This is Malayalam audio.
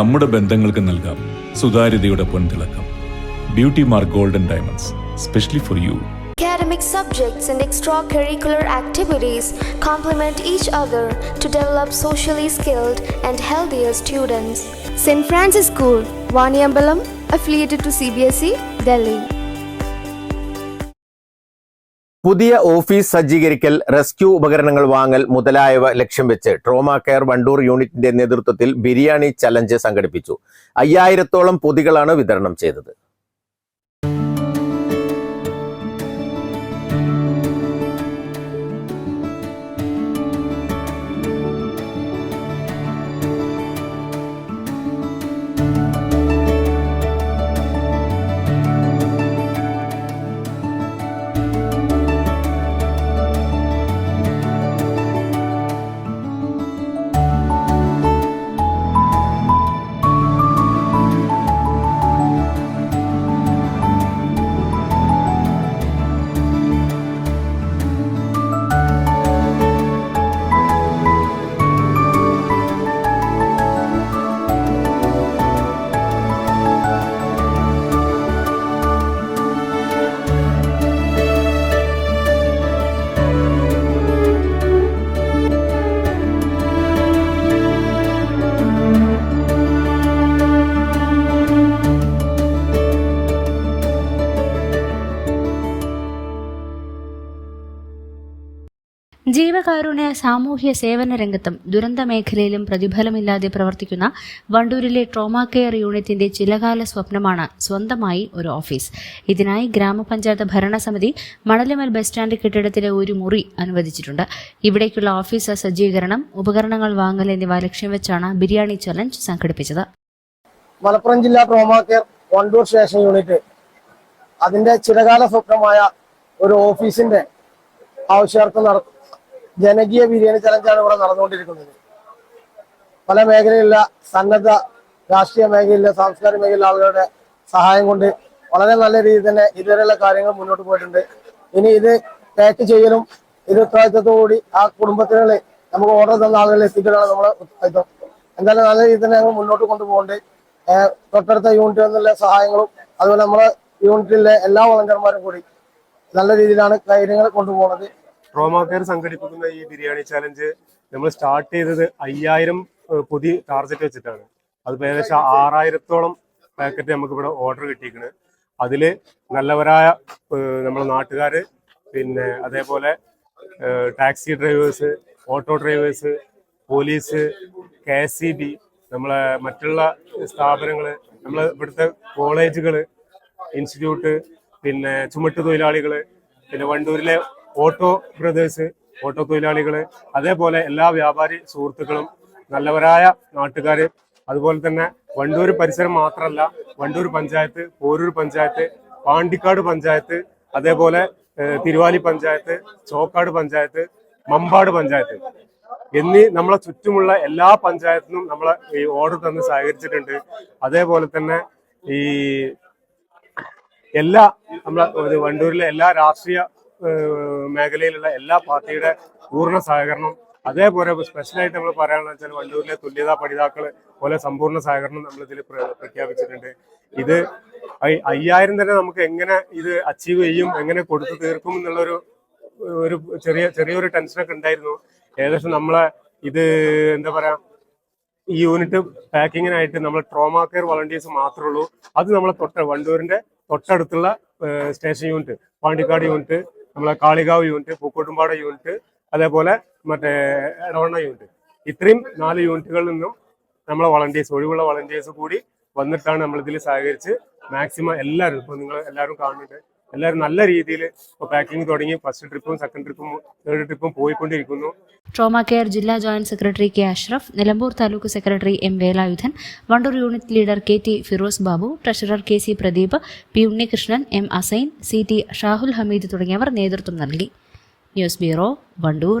നമ്മുടെ ബന്ധങ്ങൾക്ക് നൽകാം സുതാര്യതയുടെ പൊൻതിളക്കം beauty mark golden diamonds specially for you Academic subjects and extracurricular activities complement each other to develop socially skilled and healthier students. St. Francis School, Vaniambalam, affiliated to CBSE, Delhi. പുതിയ ഓഫീസ് സജ്ജീകരിക്കൽ റെസ്ക്യൂ ഉപകരണങ്ങൾ വാങ്ങൽ മുതലായവ ലക്ഷ്യം വെച്ച് ട്രോമ കെയർ വണ്ടൂർ യൂണിറ്റിന്റെ നേതൃത്വത്തിൽ ബിരിയാണി ചലഞ്ച് സംഘടിപ്പിച്ചു. അയ്യായിരത്തോളം പൊതികളാണ് വിതരണം ചെയ്തത്. ജീവകാരുണ്യ സാമൂഹ്യ സേവന രംഗത്തും ദുരന്ത മേഖലയിലും പ്രതിഫലമില്ലാതെ പ്രവർത്തിക്കുന്ന വണ്ടൂരിലെ ട്രോമ കെയർ യൂണിറ്റിന്റെ ചിലകാല സ്വപ്നമാണ് സ്വന്തമായി ഒരു ഓഫീസ് ഇതിനായി ഗ്രാമപഞ്ചായത്ത് ഭരണസമിതി മണലിമൽ ബസ് സ്റ്റാൻഡ് കെട്ടിടത്തിലെ ഒരു മുറി അനുവദിച്ചിട്ടുണ്ട്. ഇവിടേക്കുള്ള ഓഫീസ് സജ്ജീകരണം ഉപകരണങ്ങൾ വാങ്ങൽ എന്നിവ ലക്ഷ്യം വെച്ചാണ് ബിരിയാണി ചലഞ്ച് സംഘടിപ്പിച്ചത്. മലപ്പുറം ജില്ലാ trauma care Wandoor station unit അതിന്റെ ചിരകാല സ്വപ്നമായ ഒരു ഓഫീസിന്റെ ആവശ്യാർത്ഥം നട ജനകീയ ബിരിയാണി ചലഞ്ചാണ് ഇവിടെ നടന്നുകൊണ്ടിരിക്കുന്നത്. പല മേഖലയിലുള്ള സന്നദ്ധ രാഷ്ട്രീയ മേഖലയിലെ സാംസ്കാരിക മേഖലയിലെ ആളുകളുടെ സഹായം കൊണ്ട് വളരെ നല്ല രീതിയിൽ തന്നെ ഇതുവരെയുള്ള കാര്യങ്ങൾ മുന്നോട്ട് പോയിട്ടുണ്ട്. ഇനി ഇത് പാക്ക് ചെയ്യലും ഇത് ഉത്തരവാദിത്തത്തോടുകൂടി ആ കുടുംബത്തിനുള്ളിൽ നമുക്ക് ഓർഡർ തന്ന ആളുകളെ എത്തിക്കലാണ് നമ്മുടെ ഉത്തരവാദിത്വം എന്തായാലും നല്ല രീതിയിൽ തന്നെ ഞങ്ങൾ മുന്നോട്ട് കൊണ്ടുപോകുന്നുണ്ട്. ഏഹ് തൊട്ടടുത്ത യൂണിറ്റിൽ നിന്നുള്ള സഹായങ്ങളും അതുപോലെ നമ്മുടെ യൂണിറ്റിലെ എല്ലാ വളണ്ടിയർമാരും കൂടി നല്ല രീതിയിലാണ് കാര്യങ്ങൾ കൊണ്ടുപോകുന്നത്. ട്രോമാ കെയർ സംഘടിപ്പിക്കുന്ന ഈ ബിരിയാണി ചാലഞ്ച് നമ്മൾ സ്റ്റാർട്ട് ചെയ്തത് അയ്യായിരം പുതിയ ടാർഗറ്റ് വെച്ചിട്ടാണ്. അത് ഏകദേശം ആറായിരത്തോളം പാക്കറ്റ് നമുക്ക് ഇവിടെ ഓർഡർ കിട്ടിയിരിക്കുന്നത് അതിൽ നല്ലവരായ നമ്മുടെ നാട്ടുകാര് പിന്നെ അതേപോലെ taxi drivers auto drivers police K S C B നമ്മളെ മറ്റുള്ള സ്ഥാപനങ്ങൾ നമ്മൾ ഇവിടുത്തെ കോളേജുകൾ ഇൻസ്റ്റിറ്റ്യൂട്ട് പിന്നെ ചുമട്ട് തൊഴിലാളികൾ പിന്നെ വണ്ടൂരിലെ ഓട്ടോ ബ്രദേഴ്സ് ഓട്ടോ തൊഴിലാളികൾ അതേപോലെ എല്ലാ വ്യാപാരി സുഹൃത്തുക്കളും നല്ലവരായ നാട്ടുകാര് അതുപോലെ തന്നെ വണ്ടൂർ പരിസരം മാത്രമല്ല വണ്ടൂർ പഞ്ചായത്ത് പോരൂർ പഞ്ചായത്ത് പാണ്ടിക്കാട് പഞ്ചായത്ത് അതേപോലെ തിരുവാലി പഞ്ചായത്ത് ചോക്കാട് പഞ്ചായത്ത് മമ്പാട് പഞ്ചായത്ത്. എന്നീ നമ്മളെ ചുറ്റുമുള്ള എല്ലാ പഞ്ചായത്തിനും നമ്മളെ ഈ ഓർഡർ തന്ന് സഹകരിച്ചിട്ടുണ്ട്. അതേപോലെ തന്നെ ഈ എല്ലാ നമ്മളെ വണ്ടൂരിലെ എല്ലാ രാഷ്ട്രീയ മേഖലയിലുള്ള എല്ലാ പാർട്ടിയുടെ പൂർണ സഹകരണം. അതേപോലെ സ്പെഷ്യലായിട്ട് നമ്മൾ പറയാനുള്ള വെച്ചാൽ വണ്ടൂരിലെ തുല്യതാ പഠിതാക്കൾ പോലെ സമ്പൂർണ സഹകരണം നമ്മൾ ഇതിൽ പ്രഖ്യാപിച്ചിട്ടുണ്ട്. ഇത് അയ്- അയ്യായിരം തന്നെ നമുക്ക് എങ്ങനെ ഇത് അച്ചീവ് ചെയ്യും എങ്ങനെ കൊടുത്തു തീർക്കും എന്നുള്ളൊരു ഒരു ചെറിയ ചെറിയൊരു ടെൻഷനൊക്കെ ഉണ്ടായിരുന്നു. ഏകദേശം നമ്മളെ ഇത് എന്താ പറയാ ഈ യൂണിറ്റ് പാക്കിങ്ങിനായിട്ട് നമ്മൾ ട്രോമാ കെയർ വളണ്ടിയേഴ്സ് മാത്രമേ ഉള്ളൂ. അത് നമ്മളെ തൊട്ട വണ്ടൂരിന്റെ തൊട്ടടുത്തുള്ള സ്റ്റേഷൻ യൂണിറ്റ് പാണ്ടിക്കാട് യൂണിറ്റ് നമ്മളെ കാളികാവ് യൂണിറ്റ് പൂക്കോട്ടുംപാട യൂണിറ്റ് അതേപോലെ മറ്റേ എടവണ്ണ യൂണിറ്റ് ഇത്രയും നാല് യൂണിറ്റുകളിൽ നിന്നും നമ്മളെ വളണ്ടിയേഴ്സ് ഒഴിവുള്ള വളണ്ടിയേഴ്സ് കൂടി വന്നിട്ടാണ് നമ്മളിതിൽ സഹകരിച്ച് മാക്സിമം എല്ലാവരും ഇപ്പോൾ നിങ്ങൾ എല്ലാവരും കാണുന്നുണ്ട്. എല്ലാവരും നല്ല രീതിയിൽ പാക്കിംഗ് തുടങ്ങി ഫസ്റ്റ് ട്രിപ്പും സെക്കൻഡ് ട്രിപ്പും തേർഡ് ട്രിപ്പും പോയിക്കൊണ്ടിരിക്കുന്നു. ട്രോമ കെയർ ജില്ലാ joint secretary K Ashraf Nilambur taluk secretary M Velayudhan Wandoor unit leader K T Firoz Babu treasurer K C Pradeep P Unnikrishnan M Asain C T Shahul Hameed തുടങ്ങിയവർ നേതൃത്വം നൽകി. News bureau Wandoor.